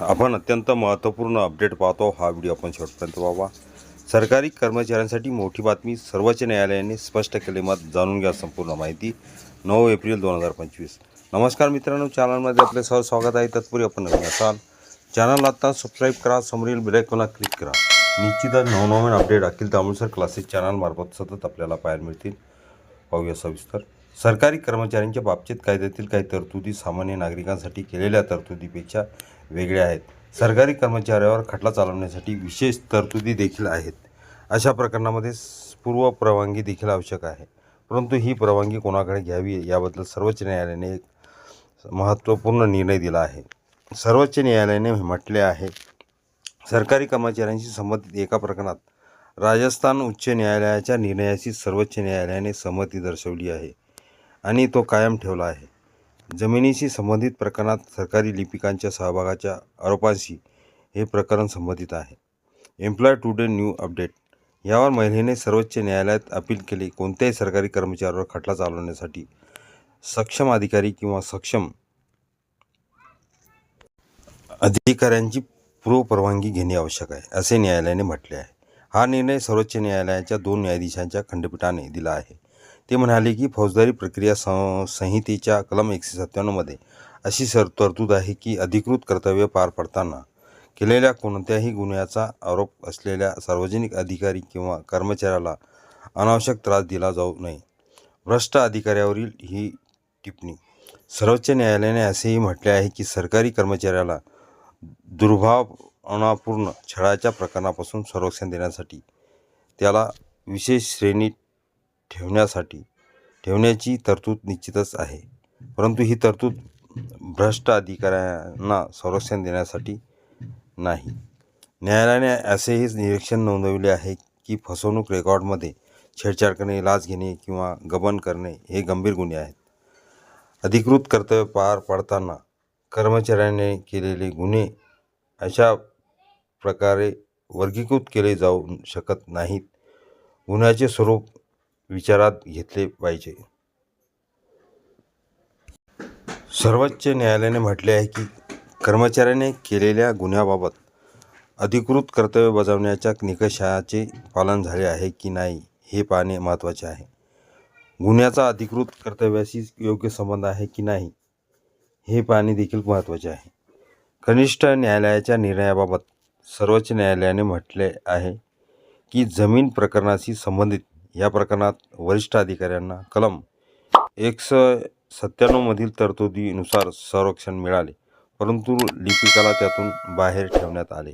आपण अत्यंत महत्त्वपूर्ण अपडेट पाहतो. हा व्हिडिओ आपण शेवटपर्यंत पाहावा सरकारी कर्मचाऱ्यांसाठी मोठी बातमी सर्वोच्च न्यायालयाने स्पष्ट केले मत जाणून घ्या संपूर्ण माहिती. नऊ एप्रिल दोन हजार पंचवीस. नमस्कार मित्रांनो चॅनलमध्ये आपले सह स्वागत आहे. तत्पूर्वी आपण नवीन असाल चॅनल आत्ता सबस्क्राईब करा समोरील बेलायकॉनला क्लिक करा. निश्चितच नवनवीन अपडेट अखिल तामुळसर क्लासेस चॅनलमार्फत सतत आपल्याला पाहायला मिळतील. पाहूया सविस्तर. सरकारी कर्मचाऱ्यांच्या बाबतीत कायद्यातील काही तरतुदी सामान्य नागरिकांसाठी केलेल्या तरतुदीपेक्षा वेगळ्या आहेत. सरकारी कर्मचाऱ्यावर खटला चालवण्यासाठी विशेष तरतुदी देखील आहेत. अशा प्रकरणामध्ये पूर्व परवानगी देखील आवश्यक आहे. परंतु ही परवानगी कोणाकडे घ्यावी याबद्दल सर्वोच्च न्यायालयाने एक महत्त्वपूर्ण निर्णय दिला आहे. सर्वोच्च न्यायालयाने म्हटले आहे सरकारी कर्मचाऱ्यांशी संबंधित एका प्रकरणात राजस्थान उच्च न्यायालयाच्या निर्णयाशी सर्वोच्च न्यायालयाने सहमती दर्शवली आहे. आणि तो कायम ठेवला आहे. जमिनीशी संबंधित प्रकरणात सरकारी लिपिकांच्या सहभागाच्या आरोपांशी हे प्रकरण संबंधित आहे. Employee today new update. यावर महिलेने सर्वोच्च न्यायालयात अपील केली कोणत्याही सरकारी कर्मचाऱ्यावर खटला चालवण्यासाठी सक्षम अधिकारी किंवा सक्षम अधिकाऱ्यांची पूर्वपरवानगी घेणे आवश्यक आहे असे न्यायालयाने म्हटले आहे. हा निर्णय सर्वोच्च न्यायालयाच्या दोन न्यायाधीशांच्या खंडपीठाने दिला आहे. ते म्हणाले की फौजदारी प्रक्रिया सं संहितेच्या कलम एकशे सत्त्याण्णवमध्ये अशी सर तरतूद आहे की अधिकृत कर्तव्य पार पडताना केलेल्या कोणत्याही गुन्ह्याचा आरोप असलेल्या सार्वजनिक अधिकारी किंवा कर्मचाऱ्याला अनावश्यक त्रास दिला जाऊ नये. भ्रष्ट अधिकाऱ्यावरील ही टिप्पणी. सर्वोच्च न्यायालयाने असेही म्हटले आहे की सरकारी कर्मचाऱ्याला दुर्भावनापूर्ण छळाच्या प्रकरणापासून संरक्षण देण्यासाठी त्याला विशेष श्रेणीत ठेवण्यासाठी ठेवण्याची तरतूद निश्चितच आहे. परंतु ही तरतूद भ्रष्ट अधिकाऱ्यांना संरक्षण देण्यासाठी नाही. न्यायालयाने असेही निरीक्षण नोंदवले आहे की फसवणूक रेकॉर्डमध्ये छेडछाड करणे लाच घेणे किंवा गबन करणे हे गंभीर गुन्हे आहेत. अधिकृत कर्तव्य पार पाडताना कर्मचाऱ्याने केलेले गुन्हे अशा प्रकारे वर्गीकृत केले जाऊ शकत नाहीत. गुन्ह्याचे स्वरूप विचारात घेतले पाहिजे. सर्वोच्च न्यायालयाने म्हटले आहे की कर्मचाऱ्याने केलेल्या गुन्ह्याबाबत अधिकृत कर्तव्य बजावण्याच्या निकषाचे पालन झाले आहे की नाही हे पाहणे महत्त्वाचे आहे. गुन्ह्याचा अधिकृत कर्तव्याशी योग्य संबंध आहे की नाही हे पाहणे देखील महत्त्वाचे आहे. कनिष्ठ न्यायालयाच्या निर्णयाबाबत सर्वोच्च न्यायालयाने म्हटले आहे की जमीन प्रकरणाशी संबंधित या प्रकरणात वरिष्ठ अधिकाऱ्यांना कलम एकशे सत्त्याण्णवमधील तरतुदीनुसार संरक्षण मिळाले परंतु लिपिकाला त्यातून बाहेर ठेवण्यात आले.